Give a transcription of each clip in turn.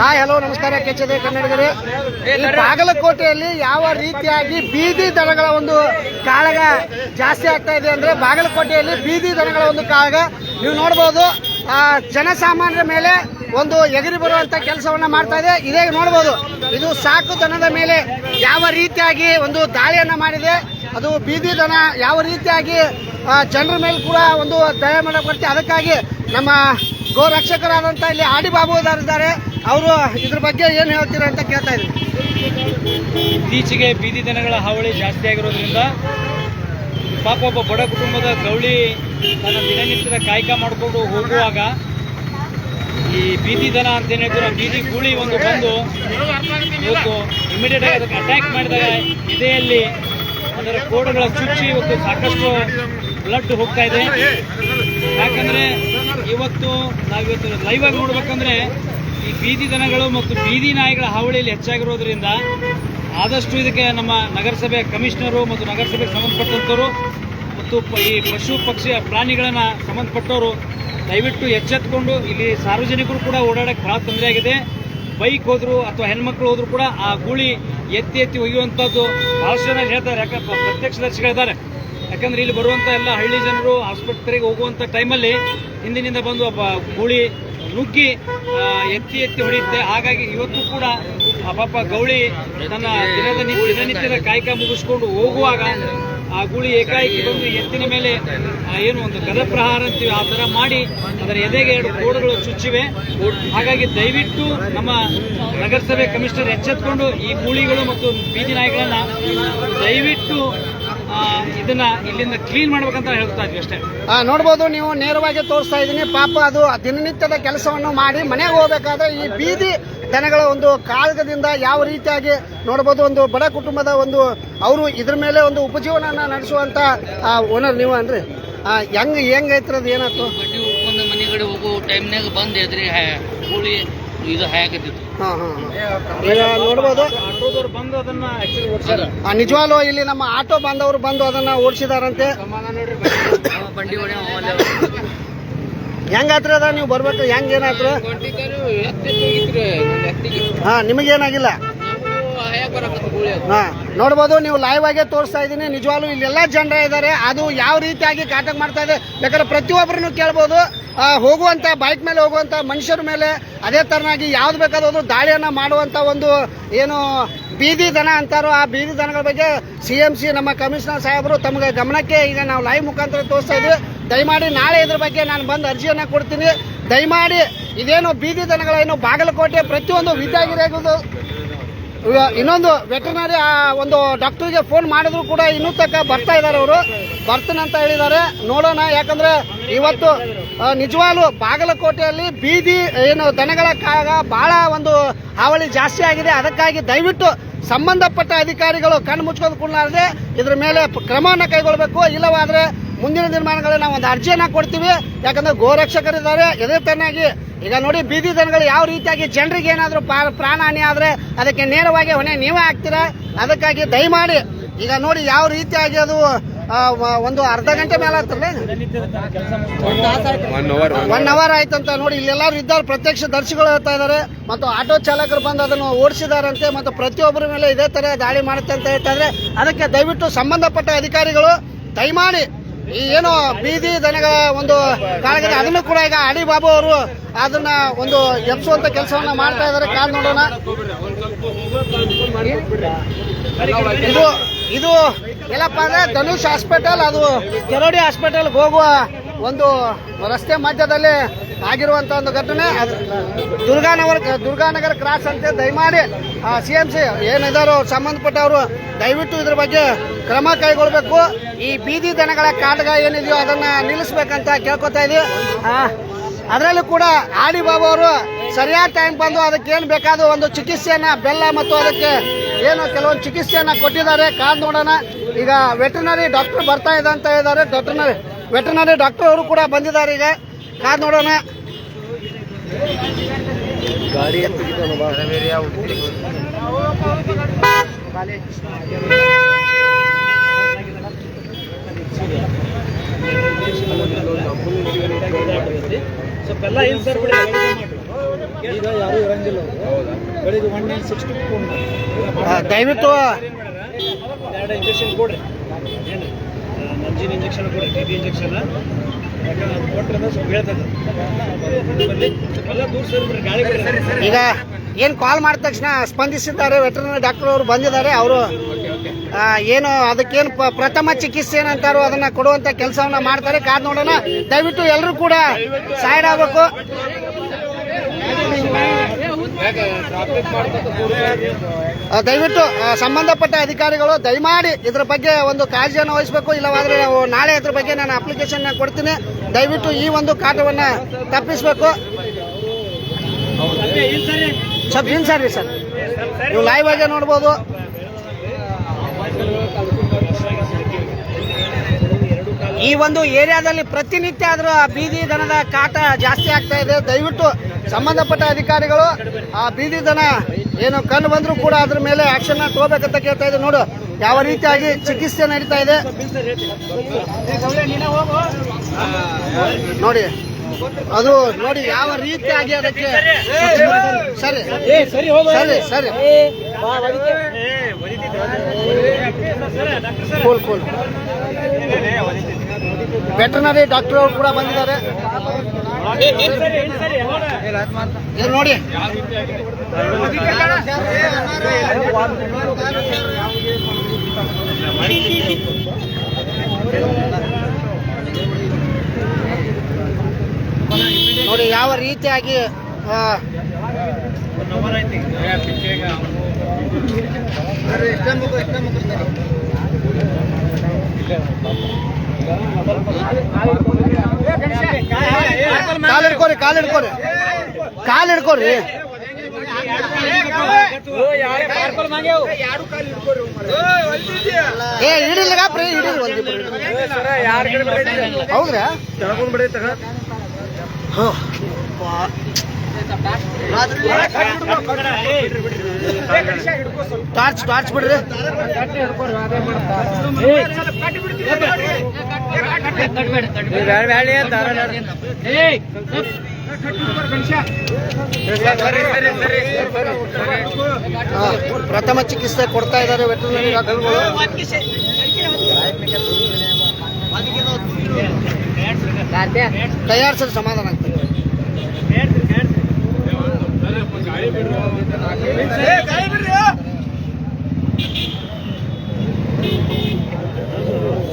Hi hello ನಮಸ್ಕಾರ ಕೆಚ್ಚದೆ ಕನ್ನಡಿಗರೇ. ಬಾಗಲಕೋಟೆಯಲ್ಲಿ ಯಾವ ರೀತಿಯಾಗಿ ಬೀದಿ ದನಗಳ ಒಂದು ಕಾಳಗ ಜಾಸ್ತಿ ಆಗ್ತಾ ಇದೆ ಅಂದ್ರೆ ಬಾಗಲಕೋಟೆಯಲ್ಲಿ ಬೀದಿ ದನಗಳ ಒಂದು ಕಾಳಗ ನೀವು ನೋಡಬಹುದು ಆ, ಜನಸಾಮಾನ್ಯರ ಮೇಲೆ ಒಂದು ಎಗರಿ ಬರುವಂತ ಕೆಲಸವನ್ನ ಮಾಡ್ತಾ ಇದೆ. ಇದೇ ನೋಡಬಹುದು ಇದು ಸಾಕು ದನದ ಮೇಲೆ ಯಾವ ರೀತಿಯಾಗಿ ಒಂದು ದಾಳಿಯನ್ನ ಮಾಡಿದೆ. ಅದು ಬೀದಿ ದನ ಯಾವ ರೀತಿಯಾಗಿ ಜನರ ಮೇಲೆ ಕೂಡ ಒಂದು ದಯ ಮಾಡಕ್ಕೆ ಅದಕ್ಕಾಗಿ ನಮ್ಮ ಗೋ ರಕ್ಷಕರಾದಂತ ಇಲ್ಲಿ ಆಡಿ ಬಾಬು ಇದ್ದಾರೆ ಅವರು ಇದ್ರ ಬಗ್ಗೆ ಏನು ಹೇಳ್ತೀರಾ ಅಂತ ಕೇಳ್ತಾ ಇದ್ದೀನಿ. ಇತ್ತೀಚೆಗೆ ಬೀದಿ ದನಗಳ ಹಾವಳಿ ಜಾಸ್ತಿ ಆಗಿರೋದ್ರಿಂದ ಪಾಪ ಒಬ್ಬ ಬಡ ಕುಟುಂಬದ ಗೌಳಿ ತನ್ನ ದಿನನಿತ್ಯದ ಕಾಯಕ ಮಾಡಿಕೊಂಡು ಹೋಗುವಾಗ ಈ ಬೀದಿ ದನ ಅಂತ ಏನ್ ಬೀದಿ ಗೂಳಿ ಒಂದು ಬಂದು ಇವತ್ತು ಇಮಿಡಿಯೇಟ್ ಆಗಿ ಅದಕ್ಕೆ ಅಟ್ಯಾಕ್ ಮಾಡಿದಾಗ ಇದೆಯಲ್ಲಿ ಅಂದರೆ ಕೋಡುಗಳ ಚುಚ್ಚಿ ಇವತ್ತು ಸಾಕಷ್ಟು ಬ್ಲಡ್ ಹೋಗ್ತಾ ಇದೆ. ಯಾಕಂದ್ರೆ ಇವತ್ತು ನಾವಿವತ್ತು ಲೈವ್ ಆಗಿ ನೋಡ್ಬೇಕಂದ್ರೆ ಈ ಬೀದಿ ದನಗಳು ಮತ್ತು ಬೀದಿ ನಾಯಿಗಳ ಹಾವಳಿಯಲ್ಲಿ ಹೆಚ್ಚಾಗಿರೋದ್ರಿಂದ ಆದಷ್ಟು ಇದಕ್ಕೆ ನಮ್ಮ ನಗರಸಭೆ ಕಮಿಷನರು ಮತ್ತು ನಗರಸಭೆಗೆ ಸಂಬಂಧಪಟ್ಟಂಥವರು ಮತ್ತು ಈ ಪಶು ಪಕ್ಷಿ ಪ್ರಾಣಿಗಳನ್ನ ಸಂಬಂಧಪಟ್ಟವರು ದಯವಿಟ್ಟು ಎಚ್ಚೆತ್ಕೊಂಡು ಇಲ್ಲಿ ಸಾರ್ವಜನಿಕರು ಕೂಡ ಓಡಾಡಕ್ಕೆ ಬಹಳ ತೊಂದರೆ ಆಗಿದೆ. ಬೈಕ್ ಹೋದ್ರು ಅಥವಾ ಹೆಣ್ಮಕ್ಳು ಹೋದ್ರು ಕೂಡ ಆ ಗೂಳಿ ಎತ್ತಿ ಎತ್ತಿ ಒಯ್ಯುವಂಥದ್ದು ಜನ ಹೇಳ್ತಾರೆ. ಯಾಕಂದ್ರೆ ಪ್ರತ್ಯಕ್ಷದರ್ಶಿಗಳಿದ್ದಾರೆ. ಯಾಕಂದ್ರೆ ಇಲ್ಲಿ ಬರುವಂತ ಎಲ್ಲ ಹಳ್ಳಿ ಜನರು ಆಸ್ಪತ್ರೆಗೆ ಹೋಗುವಂತ ಟೈಮಲ್ಲಿ ಹಿಂದಿನಿಂದ ಬಂದು ಒಬ್ಬ ಗೂಳಿ ನುಗ್ಗಿ ಎತ್ತಿ ಎತ್ತಿ ಹೊಡೆಯುತ್ತೆ. ಹಾಗಾಗಿ ಇವತ್ತು ಕೂಡ ಆ ಪಾಪ ಗೌಳಿ ತನ್ನ ದಿನದ ದಿನನಿತ್ಯದ ಕಾಯಕ ಮುಗಿಸ್ಕೊಂಡು ಹೋಗುವಾಗ ಆ ಗುಳಿ ಏಕಾಏಕಿ ಬಂದು ಎತ್ತಿನ ಮೇಲೆ ಏನು ಒಂದು ಗದಪ್ರಹಾರ ಅಂತೀವಿ, ಆ ಥರ ಮಾಡಿ ಅದರ ಎದೆಗೆ ಎರಡು ಕೋಡುಗಳು ಚುಚ್ಚಿವೆ. ಹಾಗಾಗಿ ದಯವಿಟ್ಟು ನಮ್ಮ ನಗರಸಭೆ ಕಮಿಷನರ್ ಎಚ್ಚೆತ್ಕೊಂಡು ಈ ಗೂಳಿಗಳು ಮತ್ತು ಬೀದಿ ನಾಯಿಗಳನ್ನು ದಯವಿಟ್ಟು ಇದನ್ನ ಇಲ್ಲಿಂದ ಕ್ಲೀನ್ ಮಾಡ್ಬೇಕಂತ ಹೇಳ್ತಾ ಇದ್ವಿ ಅಷ್ಟೇ. ನೋಡ್ಬೋದು ನೀವು ನೇರವಾಗಿ ತೋರಿಸ್ತಾ ಇದ್ದೀನಿ. ಪಾಪ ಅದು ದಿನನಿತ್ಯದ ಕೆಲಸವನ್ನು ಮಾಡಿ ಮನೆಗೆ ಹೋಗ್ಬೇಕಾದ್ರೆ ಈ ಬೀದಿ ದನಗಳ ಒಂದು ಕಾಳಗದಿಂದ ಯಾವ ರೀತಿಯಾಗಿ ನೋಡ್ಬೋದು ಒಂದು ಬಡ ಕುಟುಂಬದ ಒಂದು ಅವರು ಇದ್ರ ಮೇಲೆ ಒಂದು ಉಪಜೀವನ ನಡೆಸುವಂತ ಓನರ್ ನೀವು ಅನ್ರಿ. ಹೆಂಗ್ ಹೆಂಗ್ ಐತ್ರದ್ ಏನಾಯ್ತು? ಮನೆಗಡೆ ಹೋಗೋ ಟೈಮ್ನಾಗ ಬಂದು ಎದ್ರಿ ಇದು ಹಾಕತ್ತಿತ್ತು ಈಗ ನೋಡ್ಬೋದು. ಆಟೋದವ್ರು ಬಂದು ಅದನ್ನ ಆಕ್ಚುಲಿ ಓಡಿಸ್ಯಾರ ಆ, ನಿಜವಾಗ್ಲೂ ಇಲ್ಲಿ ನಮ್ಮ ಆಟೋ ಬಾಂಧವರು ಬಂದು ಅದನ್ನ ಓಡಿಸಿದಾರಂತೆ. ಹೆಂಗಾತ್ರಿ ಅದ ನೀವು ಬರ್ಬೇಕು? ಹೆಂಗ್ ಏನಾಯ್ತು ಹಾ ನಿಮಗೇನಾಗಿಲ್ಲ? ಹಾ. ನೋಡ್ಬೋದು, ನೀವು ಲೈವ್ ಆಗೇ ತೋರಿಸ್ತಾ ಇದ್ದೀನಿ. ನಿಜವಾಗ್ಲೂ ಇಲ್ಲೆಲ್ಲ ಜನರ ಇದ್ದಾರೆ ಅದು ಯಾವ ರೀತಿಯಾಗಿ ಕಾಟಕ್ ಮಾಡ್ತಾ ಇದೆ? ಯಾಕಂದ್ರೆ ಪ್ರತಿಯೊಬ್ಬರನ್ನು ಕೇಳ್ಬೋದು. ಹೋಗುವಂಥ ಬೈಕ್ ಮೇಲೆ ಹೋಗುವಂತ ಮನುಷ್ಯರ ಮೇಲೆ ಅದೇ ತರನಾಗಿ ಯಾವ್ದು ಬೇಕಾದ್ರು ದಾಳಿಯನ್ನ ಮಾಡುವಂತ ಒಂದು ಏನು ಬೀದಿ ದನ ಅಂತಾರೋ ಆ ಬೀದಿ ದನಗಳ ಬಗ್ಗೆ ಸಿ ಎಂ ಸಿ ನಮ್ಮ ಕಮಿಷನರ್ ಸಾಹೇಬರು ತಮಗೆ ಗಮನಕ್ಕೆ ಈಗ ನಾವು ಲೈವ್ ಮುಖಾಂತರ ತೋರಿಸ್ತಾ ಇದ್ವಿ. ದಯಮಾಡಿ ನಾಳೆ ಇದ್ರ ಬಗ್ಗೆ ನಾನು ಬಂದು ಅರ್ಜಿಯನ್ನ ಕೊಡ್ತೀನಿ. ದಯಮಾಡಿ ಇದೇನು ಬೀದಿ ದನಗಳೇನು ಬಾಗಲಕೋಟೆ ಪ್ರತಿಯೊಂದು ವಿದ್ಯಾಗಿರಿಯಾಗುವುದು ಇವ- ಇನ್ನೊಂದು ವೆಟರ್ನರಿ ಒಂದು ಡಾಕ್ಟರ್ಗೆ ಫೋನ್ ಮಾಡಿದ್ರು ಕೂಡ ಇನ್ನೂ ತಕ್ಕ ಬರ್ತಾ ಇದ್ದಾರೆ ಅವರು. ಬರ್ತಾನಂತ ಹೇಳಿದ್ದಾರೆ. ನೋಡೋಣ, ಯಾಕಂದ್ರೆ ಇವತ್ತು ನಿಜವಾಗ್ಲು ಬಾಗಲಕೋಟೆಯಲ್ಲಿ ಬೀದಿ, ಏನು ದನಗಳ ಕಾಗ ಬಹಳ ಒಂದು ಹಾವಳಿ ಜಾಸ್ತಿ ಆಗಿದೆ. ಅದಕ್ಕಾಗಿ ದಯವಿಟ್ಟು ಸಂಬಂಧಪಟ್ಟ ಅಧಿಕಾರಿಗಳು ಕಣ್ಣು ಮುಚ್ಕೊಂಡು ಕುಳ್ಳಾರದೆ ಇದ್ರ ಮೇಲೆ ಕ್ರಮವನ್ನ ಕೈಗೊಳ್ಳಬೇಕು ಇಲ್ಲವಾದ್ರೆ ಮುಂದಿನ ದಿನಮಾನಗಳಲ್ಲಿ ನಾವು ಒಂದು ಅರ್ಜಿಯನ್ನು ಕೊಡ್ತೀವಿ. ಯಾಕಂದ್ರೆ ಗೋರಕ್ಷಕರಿದ್ದಾರೆ ಇದೇ ತರನಾಗಿ ಈಗ ನೋಡಿ ಬೀದಿ ದನಗಳು ಯಾವ ರೀತಿಯಾಗಿ ಜನರಿಗೆ ಏನಾದರೂ ಪ್ರಾಣ ಹಾನಿ ಆದ್ರೆ ಅದಕ್ಕೆ ನೇರವಾಗಿ ಹೊಣೆ ನೀವೇ ಹಾಕ್ತೀರಾ? ಅದಕ್ಕಾಗಿ ದಯಮಾಡಿ ಈಗ ನೋಡಿ ಯಾವ ರೀತಿಯಾಗಿ ಅದು ಒಂದು ಅರ್ಧ ಗಂಟೆ ಮೇಲೆ ಆಗ್ತಲ್ಲ ಒನ್ ಅವರ್ ಆಯ್ತಂತ ನೋಡಿ ಇಲ್ಲೆಲ್ಲರೂ ಇದ್ದಾರೆ. ಪ್ರತ್ಯಕ್ಷ ದರ್ಶಿಗಳು ಹೇಳ್ತಾ ಇದ್ದಾರೆ. ಮತ್ತು ಆಟೋ ಚಾಲಕರು ಬಂದು ಅದನ್ನು ಓಡಿಸಿದಾರಂತೆ. ಮತ್ತು ಪ್ರತಿಯೊಬ್ಬರ ಮೇಲೆ ಇದೇ ತರ ದಾಳಿ ಮಾಡುತ್ತೆ ಅಂತ ಹೇಳ್ತಾ ಇದ್ದಾರೆ. ಅದಕ್ಕೆ ದಯವಿಟ್ಟು ಸಂಬಂಧಪಟ್ಟ ಅಧಿಕಾರಿಗಳು ದಯಮಾಡಿ ಏನು ಬೀದಿ ದನಗಳ ಒಂದು ಕಾಳಗದ ಅದನ್ನು ಕೂಡ ಈಗ ಅಡಿ ಬಾಬು ಅವರು ಅದನ್ನ ಒಂದು ಎಬ್ಸುವಂತ ಕೆಲಸವನ್ನ ಮಾಡ್ತಾ ಇದ್ದಾರೆ ಕಾಲ್ ನೋಡೋಣ. ಇದು ಇದು ಎಲ್ಲಪ್ಪ ಅಂದ್ರೆ ಧನುಷ್ ಹಾಸ್ಪಿಟಲ್, ಅದು ಕೆರೋಡಿ ಹಾಸ್ಪಿಟಲ್ಗೆ ಹೋಗುವ ಒಂದು ರಸ್ತೆ ಮಧ್ಯದಲ್ಲಿ ಆಗಿರುವಂತ ಒಂದು ಘಟನೆ. ದುರ್ಗಾನಗರ ದುರ್ಗಾನಗರ ಕ್ರಾಸ್ ಅಂತ. ದಯಮಾಡಿ ಸಿ ಎಂ ಸಿ ಏನಿದಾರೋ ಸಂಬಂಧಪಟ್ಟವರು ದಯವಿಟ್ಟು ಇದ್ರ ಬಗ್ಗೆ ಕ್ರಮ ಕೈಗೊಳ್ಬೇಕು. ಈ ಬೀದಿ ದನಗಳ ಕಾಟಗ ಏನಿದೆಯೋ ಅದನ್ನ ನಿಲ್ಲಿಸ್ಬೇಕಂತ ಕೇಳ್ಕೊತಾ ಇದೀವಿ. ಅದರಲ್ಲೂ ಕೂಡ ಆಡಿ ಬಾಬು ಅವರು ಸರಿಯಾದ ಟೈಮ್ ಬಂದು ಅದಕ್ಕೆ ಏನು ಬೇಕಾದ ಒಂದು ಚಿಕಿತ್ಸೆಯನ್ನ, ಬೆಲ್ಲ ಮತ್ತು ಅದಕ್ಕೆ ಏನು ಕೆಲವೊಂದು ಚಿಕಿತ್ಸೆಯನ್ನ ಕೊಟ್ಟಿದ್ದಾರೆ. ಕಾದು ನೋಡೋಣ. ಈಗ ವೆಟರ್ನರಿ ಡಾಕ್ಟರ್ ಬರ್ತಾ ಇದೆ ಅಂತ ಇದ್ದಾರೆ ವೆಟರ್ನರಿ ವೆಟರ್ನರಿ ಡಾಕ್ಟರ್ ಅವರು ಕೂಡ ಬಂದಿದ್ದಾರೆ ಈಗ. ಕಾದ್ ನೋಡೋಣ. ಸ್ವಲ್ಪ ಎಲ್ಲ ಏನ್ ಸರ್ ಬಿಡಿ ಈಗ ಯಾರು ಇರಂಗಿಲ್ಲ ಬೆಳಿಗ್ಗೆ ಒನ್ ನೈನ್ ಸಿಕ್ಸ್ ಟು ದಯವಿಟ್ಟು ಎರಡು ಇಂಜೆಕ್ಷನ್ ಕೊಡ್ರಿ. ಏನ್ರಿ ನಂಜಿನ ಇಂಜೆಕ್ಷನ್ ಕೊಡಿ ಟಿ ಟಿ ಇಂಜೆಕ್ಷನ್ ಈಗ ಏನು ಕಾಲ್ ಮಾಡಿದ ತಕ್ಷಣ ಸ್ಪಂದಿಸಿದ್ದಾರೆ ವೆಟರ್ನರಿ ಡಾಕ್ಟರ್ ಅವರು ಬಂದಿದ್ದಾರೆ, ಅವರು ಏನು ಅದಕ್ಕೇನು ಪ್ರಥಮ ಚಿಕಿತ್ಸೆ ಏನಂತಾರೋ ಅದನ್ನ ಕೊಡುವಂತ ಕೆಲಸವನ್ನ ಮಾಡ್ತಾರೆ. ಕಾದ್ ನೋಡೋಣ. ದಯವಿಟ್ಟು ಎಲ್ಲರೂ ಕೂಡ ಸೈಡ್ ಆಗಬೇಕು. ದಯವಿಟ್ಟು ಸಂಬಂಧಪಟ್ಟ ಅಧಿಕಾರಿಗಳು, ದಯಮಾಡಿ ಇದ್ರ ಬಗ್ಗೆ ಒಂದು ಕಾಳಜಿಯನ್ನು ವಹಿಸಬೇಕು. ಇಲ್ಲವಾದ್ರೆ ನಾವು ನಾಳೆ ಇದ್ರ ಬಗ್ಗೆ ನಾನು ಅಪ್ಲಿಕೇಶನ್ ಕೊಡ್ತೀನಿ. ದಯವಿಟ್ಟು ಈ ಒಂದು ಕಾಟವನ್ನ ತಪ್ಪಿಸಬೇಕು. ಹಿಂಸರ್ರಿ ಸರ್ ನೀವು ಲೈವ್ ಆಗಿ ನೋಡ್ಬೋದು. ಈ ಒಂದು ಏರಿಯಾದಲ್ಲಿ ಪ್ರತಿನಿತ್ಯ ಆದರೂ ಆ ಬೀದಿ ದನದ ಕಾಟ ಜಾಸ್ತಿ ಆಗ್ತಾ ಇದೆ ದಯವಿಟ್ಟು ಸಂಬಂಧಪಟ್ಟ ಅಧಿಕಾರಿಗಳು ಆ ಬೀದಿ ದನ ಏನು ಕಂಡು ಬಂದರೂ ಕೂಡ ಅದ್ರ ಮೇಲೆ ಆಕ್ಷನ್ ತಗೋಬೇಕಂತ ಕೇಳ್ತಾ ಇದೆ ನೋಡು ಯಾವ ರೀತಿಯಾಗಿ ಚಿಕಿತ್ಸೆ ನಡೀತಾ ಇದೆ ನೋಡಿ ಅದು ನೋಡಿ ಯಾವ ರೀತಿಯಾಗಿ ಅದಕ್ಕೆ ಸರಿ ಸರಿ ಸರಿ ಸರಿ ಕೂಲ್ ಕೂಲ್ ವೆಟರ್ನರಿ ಡಾಕ್ಟರ್ ಅವರು ಕೂಡ ಬಂದಿದ್ದಾರೆ. ನೋಡಿ. ನೋಡಿ ಯಾವ ರೀತಿಯಾಗಿ ಆ, ಕಾಲ್ ಹಿಡ್ಕೊರಿ ಕಾಲ್ ಹಿಡ್ಕೊರಿ ಕಾಲ್ ಹಿಡ್ಕೊರಿ ಏ ಹಿಡಿಲ್ಲ ಪ್ರೀ ಹಿಡಿಲ್ ಹೌದ್ರಾ? ಹೋ. ಟಾರ್ಚ್ ಟಾರ್ಚ್ ಬಿಡ್ರಿ. ಪ್ರಥಮ ಚಿಕಿತ್ಸೆ ಕೊಡ್ತಾ ಇದ್ದಾರೆ ವೆಟರ್ನರಿ ಡಾಕ್ಟರ್ಗಳು. ತಯಾರಿಸಲು ಸಮಾಧಾನ ಆಗ್ತದೆ.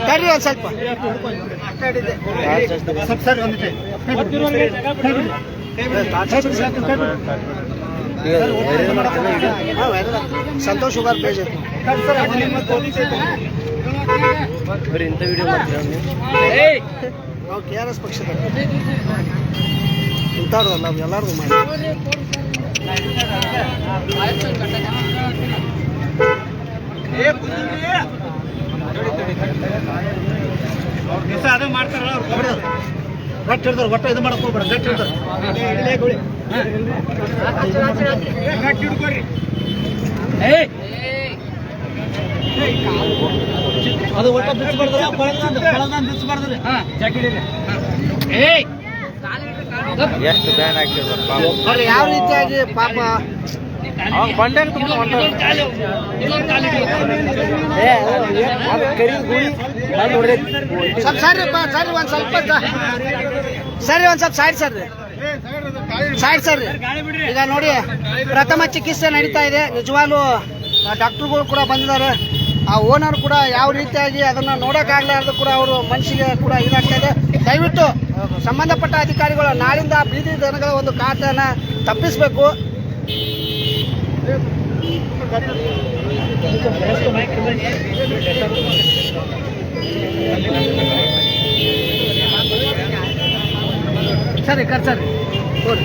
ತಡ್ರಿ ಒಂದ್ ಸ್ವಲ್ಪ. ಸಂತೋಷ್ ಶುಗರ್ ಪೇಜ್ ಬರೀ ಇಂಥ ವಿಡಿಯೋ ಮಾಡ್ತೀರಾ ನಾವು ಕೆ ಆರ್ ಎಸ್ ಪಕ್ಷದ ಇಂಥವ್ರದಲ್ಲ ನಾವು ಎಲ್ಲರದು ಮಾಡಿ. ಅದು ಮಾಡ್ತಾರಲ್ಲ ಅವ್ರು ಗಟ್ಟಿ ಹಿಡ್ದಾರ ಒಟ್ಟ ಇದು ಮಾಡಕ್ ಹೋಗ್ಬೇಡ ಗಟ್ಟಿ ಹಿಡ್ದಾರ ಇಲ್ಲೇ ಗುಳಿ ಗಟ್ಟಿ ಹಿಡ್ಕೊರಿ ಅದು ಒಟ್ಟ ಬಿಚ್ಚಬಾರ್ದ್ರ ಇದೆ ಎಷ್ಟು ಬ್ಯಾನ್ ಯಾವ ರೀತಿಯಾಗಿ ಪಾಪ ಸರಿ ಸರಿ ಒಂದ್ ಸ್ವಲ್ಪ ಸರಿ ಒಂದ್ ಸ್ವಲ್ಪ ಸೈಡ್ ಸರ್. Side sir. ಈಗ ನೋಡಿ ಪ್ರಥಮ ಚಿಕಿತ್ಸೆ ನಡೀತಾ ಇದೆ. ನಿಜವಾಗ್ಲೂ ಡಾಕ್ಟರ್ಗಳು ಕೂಡ ಬಂದಿದ್ದಾರೆ. ಆ ಓನರ್ ಕೂಡ ಯಾವ ರೀತಿಯಾಗಿ ಅದನ್ನ ನೋಡೋಕ್ಕಾಗಲಾರ್ದು ಕೂಡ ಅವರು ಮನಸ್ಸಿಗೆ ಕೂಡ ಇದಾಗ್ತಾ ಇದೆ ದಯವಿಟ್ಟು ಸಂಬಂಧಪಟ್ಟ ಅಧಿಕಾರಿಗಳು ನಾಳಿಂದ ಬೀದಿ ದನಗಳ ಒಂದು ಕಾಟನ ತಪ್ಪಿಸಬೇಕು ಸರಿ ಕರ್ ಸರಿ ಹೋರಿ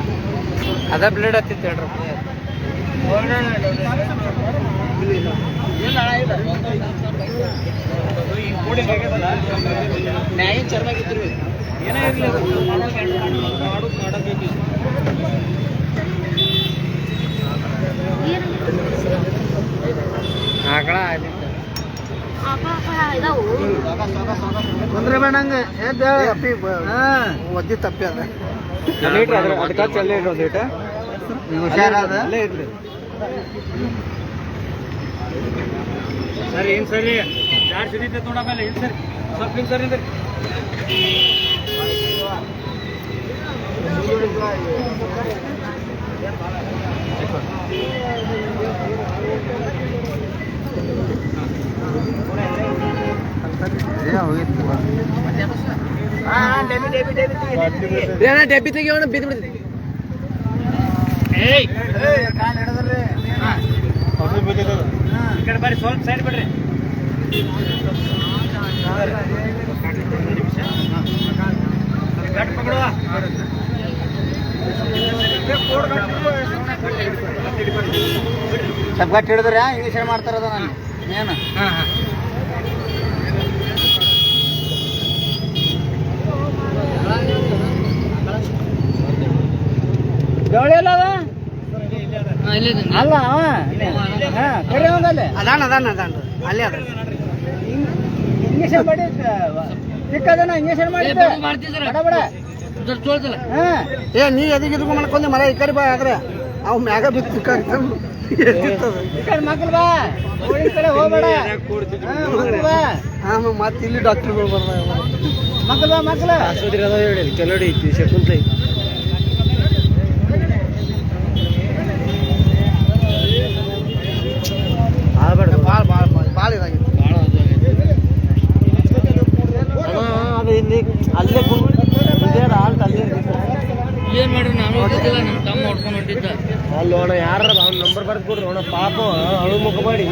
ಅದ ಬ್ಲೇಡ್ ಹತ್ತಿತ್ತು ಹೇಳ್ರಿ. ಕೋಡಿ ಆಗೈತಲ್ಲ ಏನೇ ಇರಲಿ ಮಾಡೋದು ಮಾಡಬೇಕು ಆಕಳ ತೊಂದ್ರೆ ಬೇಡಂಗ ಎದ್ದ ಅಪ್ಪಿ ಒದ್ದಿ ತಪ್ಪಿ ಅದ. ಅದಕ್ಕೆ ಚಲ್ಲೇ ಇರೋದು ಇಟ ಹುಷಾರಾದ ಸರಿ ಏನ್ ಸರಿ? ಯಾರು ಸಿಡಿತೈತೆ ನೋಡಮೇಲೆ ಏನು ಸರಿ? ಸ್ವಲ್ಪ ಏನು ಸರಿ ಅಂದ್ರೆ ಡೆಬ್ಬಿ ತೆಗಿಯೋಣ ಬಿದ್ದು ಬಿಡ್ತೀವಿ ಏಯ್! ಹಾ. ಈ ಬರ್ರಿ ಸ್ವಲ್ಪ ಸೈಡ್ ಬಿಡ್ರಿ. ಗಟ್ಟಿ ಪಕಡುವ. ಸ್ವಲ್ಪ ಗಟ್ಟಿ ಹಿಡಿದ್ರೆ ಇಂಗ್ಲೀಷ್ ಮಾಡ್ತಾರದ ನಾನು. ಏನು ಹಾ, ಇಲ್ಲೇ ಅದ ಅಲ್ಲ ಅವ? ಅದಾನ ಅದಾನ ಅದಾನ ಅಲ್ಲೇ ಅದ ಇಂಗೇಷನ್ ಮಾಡಿ ಸಿಕ್ಕದನ ಇಂಗೇಷನ್ ಮಾಡಿ ಬಡ ಚೋಳ್ದಲ್ಲ? ಏ ನೀ ಎದಿಗೆ ಇದಕ್ಕೂ ಮಾಡ್ಕೊಂಡು ಮರ ಈ ಕಡೆ ಬಾ ಆದ್ರೆ. ಅವ್ ಮ್ಯಾಗ ಬಿತ್ತು ಮಕ್ಕಳು ಬಾ. ಕಡೆ ಹೋಗ್ಬೇಡ. ಮತ್ತೆ ಇಲ್ಲಿ ಡಾಕ್ಟರ್ಗಳು ಬರ್ತಾರೆ ಮಕ್ಕಳು ಬಾ ಮಕ್ಕಳು ಆಸ್ಪತ್ರೆ ಅದ ಹೇಳಿ ಕೆಲೋಡಿ ಐತಿ ಶಕುಂತ. ಐತಿ ಆಗ್ಬೇಡ ಭಾಳ ಭಾಳ ಭಾಳ ಇದಾಗಿತ್ತು ಭಾಳ ಅದು ಆಗೈತೆ. ಅದು ಇಲ್ಲಿ ಅಲ್ಲೇ ಕುಂತ ಅಂತ ಅಲ್ಲೇ ಏನ್ ಮಾಡ್ರಿ ನಾನು ಹೋಗಿದ್ದಿಲ್ಲ ನಮ್ಮ ತಮ್ಮ ಹೊಡ್ಕೊಂಡು ಹೊಟ್ಟಿದ್ದ ಅಲ್ಲಿ ನೋಡ ಯಾರ ಅವ್ನ ನಂಬರ್ ಬರ್ದು ಕೊಡ್ರಿ ಅವನ ಪಾಪ ಅಳು ಮುಖ ಮಾಡಿ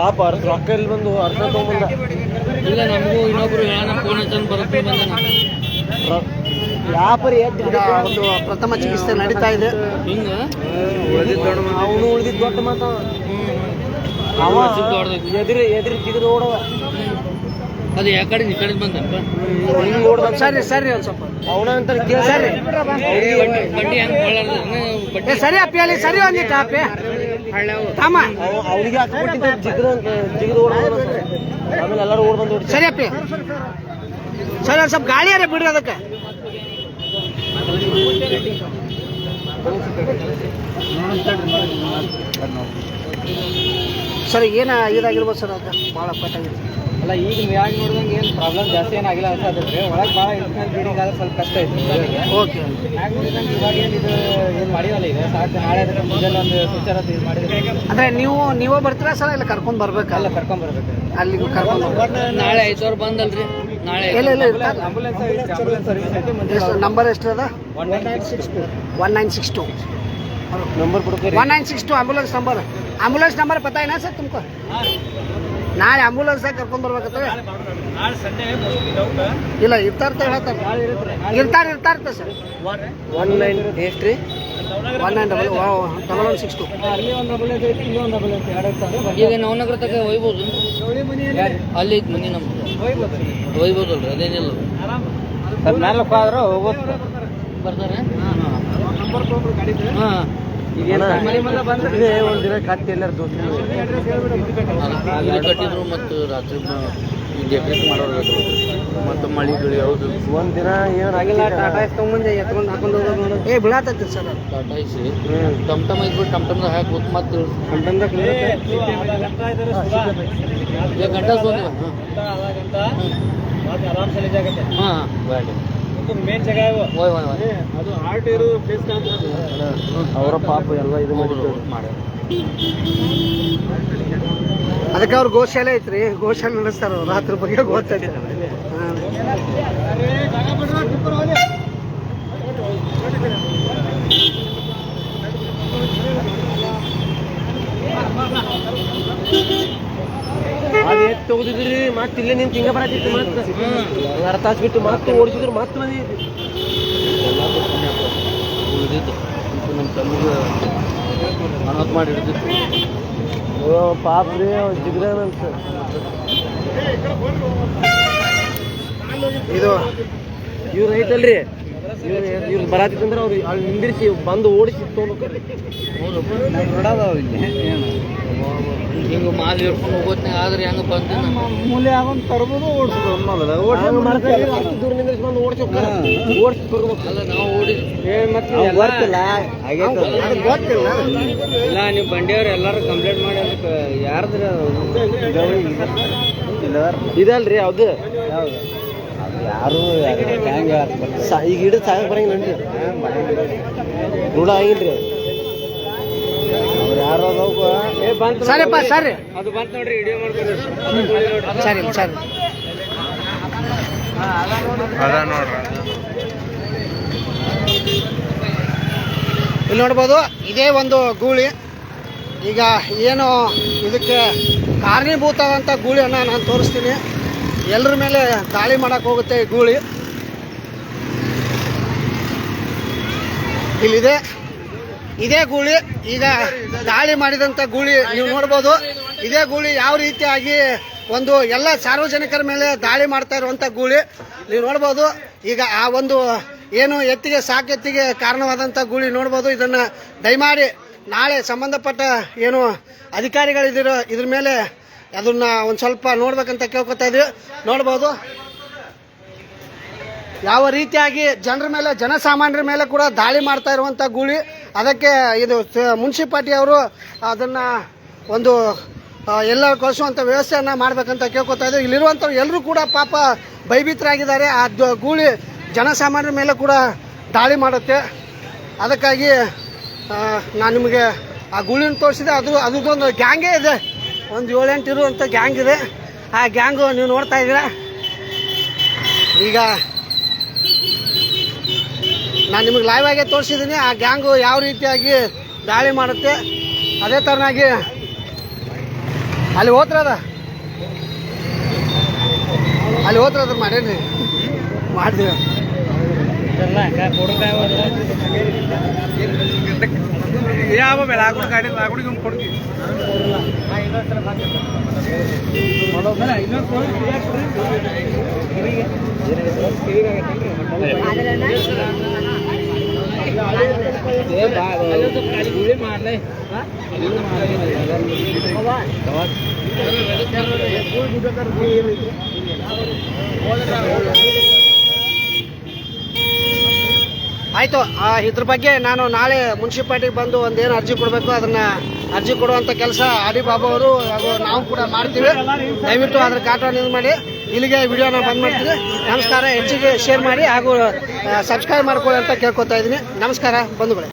ಪಾಪ ಅರ್ಧ ರೊಕ್ಕ ಇಲ್ಲಿ ಬಂದು ಅರ್ಧ ತಗೊಂಬಂದ ಇಲ್ಲ ನಮಗೂ ಇನ್ನೊಬ್ರು ಫೋನ್ ಹಚ್ಚಂದ್ ಬರುತ್ತೆ ವ್ಯಾಪಾರಿ ಒಂದು ಪ್ರಥಮ ಚಿಕಿತ್ಸೆ ನಡೀತಾ ಇದೆ. ಹಿಂಗ? ಅವನು ಉಳಿದಿದ್ದ ದೊಡ್ಡ ಮಾತ ಅವ. ಎದುರು ಎದುರು ಜಿಗಿದು ಓಡವ ಅದು ಯಾಕಡೆ ಈ ಕಡೆ ಬಂದಪ್ಪ ಹಿಂಗ್ ಓಡ್ದ. ಸರಿ ಸರಿ ಒಂದ್ ಸ್ವಲ್ಪ. ಅವನ ಅಂತ ಕೇಳಿ ಸರಿ ಬಡ್ಡಿ ಬಡ್ಡಿ ಹೆಂಗ್ ಬಡ್ಡಿ ಸರಿ ಅಪ್ಪಿ ಅಲ್ಲಿ ಸರಿ ಒಂದಿಟ್ಟು ಅಪ್ಪಿ. ತಮ್ಮ. ಅವನಿಗೆ ಹಾಕ್ಬಿಟ್ಟಿದ್ದ ಜಿಗಿದು ಜಿಗಿದು ಓಡ ಆಮೇಲೆ ಎಲ್ಲರೂ ಓಡ್ ಬಂದು ಸರಿ ಅಪ್ಪಿ ಸರಿ ಸ್ವಲ್ಪ ಗಾಳಿ ಅರೆ ಬಿಡ್ರಿ ಅದಕ್ಕೆ. ಸರ್ ಏನ ಇದಾಗಿರ್ಬೋದು ಸರ್ ಅದು ಭಾಳ ಪಟ್ಟಾಗಿತ್ತು ಅಲ್ಲ ಈಗ ಮಿಯಾಗಿ ನೋಡಿದಂಗೆ ಏನು ಪ್ರಾಬ್ಲಮ್ ಜಾಸ್ತಿ ಏನಾಗಿಲ್ಲ ಅನ್ಸತ್ತೆ ಒಳಗೆ ಭಾಳ ಇಂಟರ್ನಲ್ ಬ್ಲೀಡಿಂಗ್ ಆದ್ರೆ ಸ್ವಲ್ಪ ಕಷ್ಟ ಇತ್ತು ಓಕೆ ಮ್ಯಾಗ್ ನೋಡಿದಂಗೆ ಇವಾಗ ಏನು ಇದು ಏನು ಮಾಡಿವಲ್ಲ ಇದೆ ಸಾಕು ನಾಳೆ ಅದಕ್ಕೆ ಮುಂಜಾನೆ ಒಂದು ಫ್ಯೂಚರ್ ಇದು ಮಾಡಿದ್ರೆ ಅಂದರೆ ನೀವು ನೀವೇ ಬರ್ತೀರಾ ಸರ್ ಇಲ್ಲ ಕರ್ಕೊಂಡು ಬರ್ಬೇಕಲ್ಲ ಕರ್ಕೊಂಡು ಬರ್ಬೇಕು. ಅಲ್ಲಿಗೆ ಕರ್ಕೊಂಡು ನಾಳೆ ಐದುವರೆ ಬಂದಲ್ರಿ. ನಾಳೆ ಇಲ್ಲ ಇಲ್ಲ ಇರ್ತಾರೆ. ಆಂಬುಲೆನ್ಸ್ ಆಂಬುಲೆನ್ಸ್ ಸರ್ವಿಸ್ ನಂಬರ್ ಎಷ್ಟು ಅದ one nine six two one nine six two number ambulance number ambulance number ಪತಾ ಏನಾ ಸರ್ ತುಮಕ? ನಾಳೆ ಆಂಬುಲೆನ್ಸ್ ಕರ್ಕೊಂಡ್ ಡೌಟ್ ಇಲ್ಲ ಇರ್ತಾರ ಅಂತ ಹೇಳ್ತಾರೆ. ಇರ್ತಾರ ಇರ್ತಾರ ಸರ್. ಒನ್ ನೈನ್ ಎಷ್ಟು ರೀ one nine double double one six two ಈಗ ನವನಗರ ತಗ ಒಯ್ಬೋದು ಅಲ್ಲಿ. ಐತಿ ಮನೆ ನಮ್ದು. ಒಯ್ಬೋದಲ್ರಿ ಅದೇನಿಲ್ಲ. ಸ್ವಲ್ಪ ಮೇಲೆ ಆದ್ರೆ ಹೋಗುತ್ತೆ ಬರ್ತಾರೆ. ಹಾ. ಇದೇ ಒಂದು ದಿನ ಕತ್ತಿ ಎಲ್ಲರೂ ಕಟ್ಟಿದ್ರು ಮತ್ತು ರಾತ್ರಿ ಡೆಕೋರೇಟ್ ಮಾಡೋರು ಮತ್ತು ಮಳೆ ಗಿಳಿ ಒಂದು ದಿನ ಏನಾಗಿಲ್ಲ ಟಾಟಾ ಎಸ್ ತಗೊಂಬಂದು ಎತ್ಕೊಂಡು ಹೋಗೋದು ಏ ಸರ್ ಟಾಟಾ ಎಸ್ ಟಮ್ ಟಮ್ ಇದ್ಬಿಟ್ಟು ಟಮ್ ಟಮ್ದಾಗ ಹಾಕಿ ಮತ್ತು ಟಮ್ ಟಮ್ದಾಗ ಹಾಂ ಆರಾಮ್ ಅವರ ಪಾಪ ಎಲ್ಲ ಇದು ಅದಕ್ಕೆ ಅವ್ರ ಗೋಶಾಲೆ ಐತ್ರಿ ಗೋಶಾಲೆ ನಡೆಸ್ತಾರ ರಾತ್ರಿ ಬಗ್ಗೆ ಗೊತ್ತೈತೆ ಹಾಂ. ಅದು ಎತ್ತು ಮತ್ತೆ ಇಲ್ಲೇ ನಿಂತು ಹಿಂಗ ಬರತ್ತಿತ್ತು ಮತ್ತೆ ಅರ್ಧ ತಾಸು ಬಿಟ್ಟು ಮತ್ತೆ ಓಡಿಸಿದ್ರು ಮತ್ತೆ ಇದು ನಮ್ಮ ಮಾಡಿ ಹಿಡಿದಿತ್ತು ಪಾಪ ರೀ ಇದು ಇವ್ರು ಐತಲ್ರಿ ಇವ್ರು ಇವ್ರು ಬರತ್ತಿತ್ತಂದ್ರೆ ಅವ್ರು ಅಲ್ಲಿ ನಿಂದಿರಿಸಿ ಬಂದು ಓಡಿಸಿ ತೊಗೊಂಡು ಹಿಂಗೆ ಮಾಲ್ ಹಿಡ್ಕೊಂಡು ಹೋಗೋತ್ನಾಗ ಆದ್ರೆ ಹೆಂಗೆ ಬಂದು ನಮ್ಮ ಮೂಲೆ ಆಗೊಂದು ತರ್ಬೋದು ಓಡಿಸ್ಬೋದು. ಓಡಿಸಿ ನಾವು ಓಡಿ ಇಲ್ಲ ನೀವು ಬಂಡಿಯವ್ರು ಎಲ್ಲರೂ ಕಂಪ್ಲೇಂಟ್ ಮಾಡಿ ಅದಕ್ಕೆ ಯಾರ್ದ್ರ ಇದಲ್ರಿ ಯಾವ್ದು? ಯಾರು ಈಗ ಹಿಡಿದು ಸಾಯಕ್ ಬರಂಗಿಲ್ಲ ರೂಢ ಆಗಿಲ್ರಿ ಸರಿಪ್ಪ ಸರಿ. ಅದು ಬಂತ ನೋಡ್ರಿ ವಿಡಿಯೋ ಮಾಡ್ಕೊಂಡು ಸರಿ ಸರಿ. ಇಲ್ಲಿ ನೋಡ್ಬೋದು ಇದೇ ಒಂದು ಗೂಳಿ. ಈಗ ಏನು ಇದಕ್ಕೆ ಕಾರಣೀಭೂತವಾದಂಥ ಗೂಳಿಯನ್ನ ನಾನು ತೋರಿಸ್ತೀನಿ. ಎಲ್ಲರ ಮೇಲೆ ದಾಳಿ ಮಾಡಕ್ ಹೋಗುತ್ತೆ ಈ ಗೂಳಿ. ಇಲ್ಲಿದೆ. ಇದೇ ಗೂಳಿ, ಈಗ ದಾಳಿ ಮಾಡಿದಂತ ಗೂಳಿ ನೀವು ನೋಡ್ಬೋದು. ಇದೇ ಗೂಳಿ ಯಾವ ರೀತಿಯಾಗಿ ಒಂದು ಎಲ್ಲ ಸಾರ್ವಜನಿಕರ ಮೇಲೆ ದಾಳಿ ಮಾಡ್ತಾ ಇರುವಂತ ಗೂಳಿ ನೀವು ನೋಡ್ಬೋದು. ಈಗ ಆ ಒಂದು ಏನು ಎತ್ತಿಗೆ ಸಾಕೆತ್ತಿಗೆ ಕಾರಣವಾದಂಥ ಗೂಳಿ ನೋಡ್ಬೋದು. ಇದನ್ನು ದಯಮಾಡಿ ನಾಳೆ ಸಂಬಂಧಪಟ್ಟ ಏನು ಅಧಿಕಾರಿಗಳಿದಿರೋ ಇದ್ರ ಮೇಲೆ ಅದನ್ನ ಒಂದು ಸ್ವಲ್ಪ ನೋಡ್ಬೇಕಂತ ಕೇಳ್ಕೊತಾ ಇದ್ವಿ ನೋಡ್ಬೋದು. ಯಾವ ರೀತಿಯಾಗಿ ಜನರ ಮೇಲೆ, ಜನಸಾಮಾನ್ಯರ ಮೇಲೆ ಕೂಡ ದಾಳಿ ಮಾಡ್ತಾ ಇರುವಂಥ ಗೂಳಿ. ಅದಕ್ಕೆ ಇದು ಮುನ್ಸಿಪಾಲ್ಟಿ ಅವರು ಅದನ್ನು ಒಂದು ಎಲ್ಲ ಕಳಿಸುವಂಥ ವ್ಯವಸ್ಥೆಯನ್ನು ಮಾಡಬೇಕಂತ ಕೇಳ್ಕೊತಾ ಇದ್ದೀವಿ ಇಲ್ಲಿರುವಂಥವ್ರು ಎಲ್ಲರೂ ಕೂಡ ಪಾಪ ಭಯಭೀತರಾಗಿದ್ದಾರೆ. ಆ ಗೂಳಿ ಜನಸಾಮಾನ್ಯರ ಮೇಲೆ ಕೂಡ ದಾಳಿ ಮಾಡುತ್ತೆ. ಅದಕ್ಕಾಗಿ ನಾನು ನಿಮಗೆ ಆ ಗೂಳಿನ ತೋರಿಸಿದೆ. ಅದು ಅದೊಂದು ಗ್ಯಾಂಗೇ ಇದೆ. ಒಂದು ಏಳೆಂಟು ಇರುವಂಥ ಗ್ಯಾಂಗ್ ಇದೆ. ಆ ಗ್ಯಾಂಗು ನೀವು ನೋಡ್ತಾ ಇದ್ದೀರಾ? ಈಗ ನಾನು ನಿಮಗೆ ಲೈವ್ ಆಗಿ ತೋರಿಸಿದ್ದೀನಿ ಆ ಗ್ಯಾಂಗು ಯಾವ ರೀತಿಯಾಗಿ ದಾಳಿ ಮಾಡುತ್ತೆ ಅದೇ ಥರನಾಗಿ ಅಲ್ಲಿ ಹೋತ್ರದ ಅಲ್ಲಿ ಹೋತ್ರದ ಮಾಡೇನಿ ಮಾಡಿದೆ. ಯಾವ ಮೇಲೆ ಆಗುಡಿ ಗಾಡಿ ಆಗುಡಿ ಕೊಡ್ತೀವಿ ಆಯಿತು ಇದ್ರ ಬಗ್ಗೆ ನಾನು ನಾಳೆ ಮುನ್ಸಿಪಾಲ್ಟಿಗೆ ಬಂದು ಒಂದೇನು ಅರ್ಜಿ ಕೊಡಬೇಕು, ಅದನ್ನ ಅರ್ಜಿ ಕೊಡುವಂಥ ಕೆಲಸ ಆಡಿ ಬಾಬು ಅವರು ಹಾಗೂ ನಾವು ಕೂಡ ಮಾಡ್ತೀವಿ. ದಯವಿಟ್ಟು ಅದ್ರ ಕಾಟ ಇದು ಮಾಡಿ ಇಲ್ಲಿಗೆ ವಿಡಿಯೋನ ಬಂದ್ ಮಾಡ್ತೀನಿ. ನಮಸ್ಕಾರ. ಹೆಚ್ಚಿಗೆ ಶೇರ್ ಮಾಡಿ ಹಾಗೂ ಸಬ್ಸ್ಕ್ರೈಬ್ ಮಾಡ್ಕೊಳ್ಳಿ ಅಂತ ಕೇಳ್ಕೊತಾ ಇದ್ದೀನಿ. ನಮಸ್ಕಾರ. ಬಂಧುಗಳೇ.